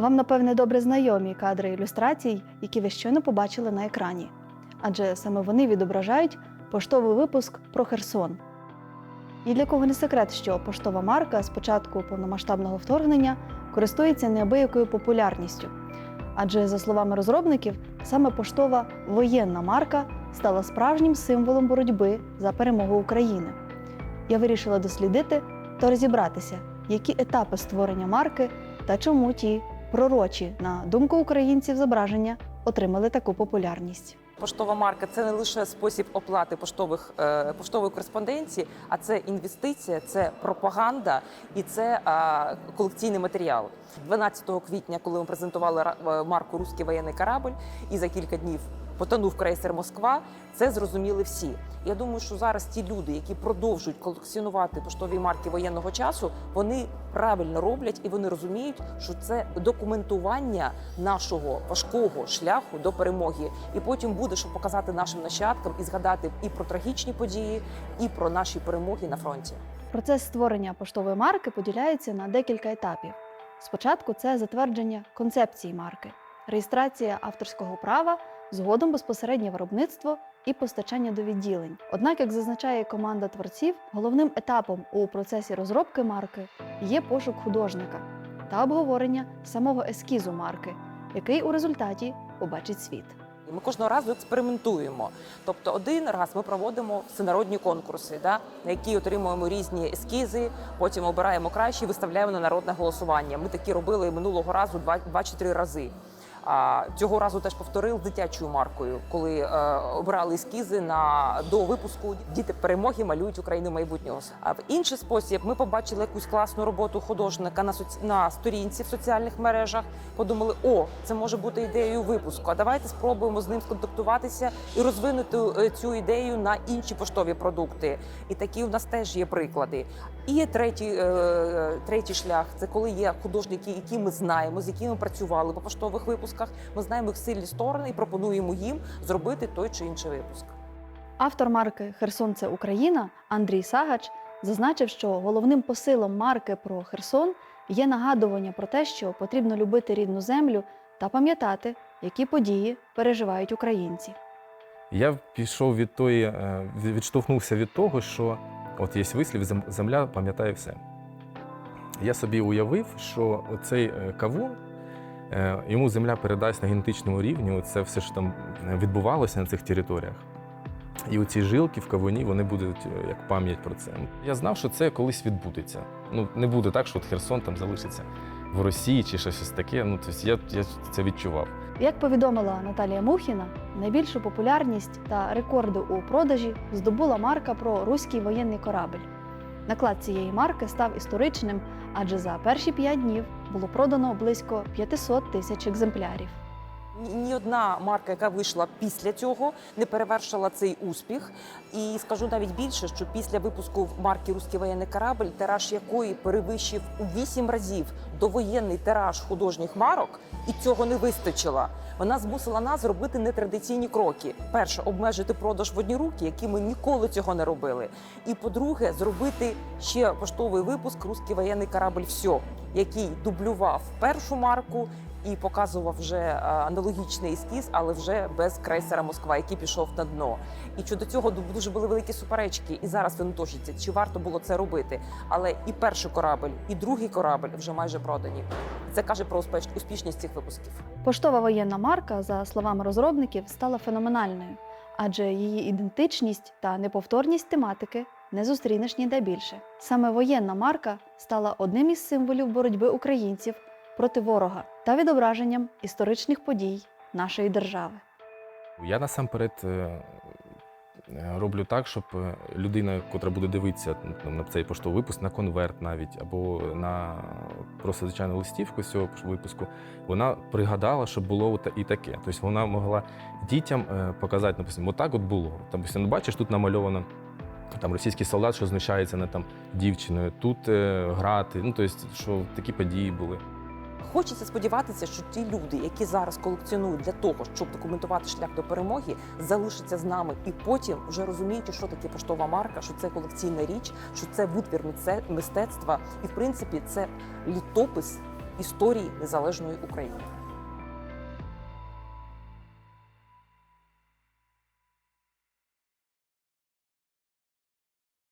вам, напевне, добре знайомі кадри ілюстрацій, які ви щойно побачили на екрані. Адже саме вони відображають поштовий випуск про Херсон. І для кого не секрет, що поштова марка з початку повномасштабного вторгнення користується неабиякою популярністю. Адже, за словами розробників, саме поштова воєнна марка стала справжнім символом боротьби за перемогу України. Я вирішила дослідити та розібратися, які етапи створення марки та чому ті пророчі, на думку українців, зображення отримали таку популярність. Поштова марка це не лише спосіб оплати поштових е, поштової кореспонденції, а це інвестиція, це пропаганда і це колекційний матеріал. 12 квітня, коли ми презентували е, марку Руський воєнний корабль, і за кілька днів потонув крейсер Москва. Це зрозуміли всі. Я думаю, що зараз ті люди, які продовжують колекціонувати поштові марки воєнного часу, вони правильно роблять і вони розуміють, що це документування нашого важкого шляху до перемоги. І потім буде що показати нашим нащадкам і згадати і про трагічні події, і про наші перемоги на фронті. Процес створення поштової марки поділяється на декілька етапів. Спочатку це затвердження концепції марки, реєстрація авторського права, згодом безпосереднє виробництво і постачання до відділень. Однак, як зазначає команда творців, головним етапом у процесі розробки марки є пошук художника та обговорення самого ескізу марки, який у результаті побачить світ. Ми кожного разу експериментуємо. Тобто, один раз ми проводимо всенародні конкурси, да, на які отримуємо різні ескізи, потім обираємо кращі, виставляємо на народне голосування. Ми такі робили минулого разу два- 2-3 рази. А цього разу теж повторив дитячою маркою, коли е, обирали ескізи на до випуску Діти перемоги малюють Україну майбутнього. А в інший спосіб ми побачили якусь класну роботу художника на соці... на сторінці в соціальних мережах. Подумали, о, це може бути ідеєю випуску. А давайте спробуємо з ним сконтактуватися і розвинути е, цю ідею на інші поштові продукти. І такі у нас теж є приклади. І третій, е, третій шлях це коли є художники, які ми знаємо, з якими працювали по поштових випусках. Ми знаємо їх сильні сторони і пропонуємо їм зробити той чи інший випуск. Автор марки Херсон це Україна Андрій Сагач зазначив, що головним посилом марки про Херсон є нагадування про те, що потрібно любити рідну землю та пам'ятати, які події переживають українці. Я пішов від тої, е, відштовхнувся від того, що от є вислів, земля пам'ятає все. Я собі уявив, що оцей е, кавун, йому земля передасть на генетичному рівні, це все що там відбувалося на цих територіях. І оці жилки в кавуні вони будуть е, як пам'ять про це. Я знав, що це колись відбудеться. Ну не буде так, що от Херсон там залишиться в Росії чи щось таке. Ну тобто я, я це відчував. Як повідомила Наталія Мухіна, найбільшу популярність та рекорди у продажі здобула марка про руський воєнний корабль. Наклад цієї марки став історичним, адже за перші п'ять днів було продано близько 500 тисяч екземплярів. Ні- одна марка, яка вийшла після цього, не перевершила цей успіх. І скажу навіть більше, що після випуску марки Руський воєнний корабль, тираж якої перевищив у вісім разів довоєнний тираж художніх марок, і цього не вистачило. Вона змусила нас зробити нетрадиційні кроки. Перше, обмежити продаж в одні руки, які ми ніколи цього не робили. І по-друге, зробити ще поштовий випуск Руський воєнний корабль «Всьо», який дублював першу марку і показував вже е, аналогічний ескіз, але вже без крейсера Москва, який пішов на дно. І щодо цього ду- дуже були великі суперечки, і зараз вони точаться, чи варто було це робити. Але і перший корабль, і другий корабль вже майже продані. Це каже про успішність цих випусків. Поштова воєнна марка, за словами розробників, стала феноменальною, адже її ідентичність та неповторність тематики не зустрінеш ніде більше. Саме воєнна марка стала одним із символів боротьби українців проти ворога та відображенням історичних подій нашої держави. Я насамперед е, роблю так, щоб е, людина, котра буде дивитися ну, на цей поштовий випуск, на конверт навіть, або на просто звичайну листівку з цього випуску, вона пригадала, що було і таке. Тобто вона могла дітям е, показати, наприклад, отак от було. Там, ну, бачиш, тут намальовано. Там російський солдат, що знущається над там дівчиною, тут е, грати. Ну тобто, що такі події були. Хочеться сподіватися, що ті люди, які зараз колекціонують для того, щоб документувати шлях до перемоги, залишаться з нами і потім вже розуміють, що таке поштова марка, що це колекційна річ, що це витвір мистецтва, і в принципі це літопис історії незалежної України.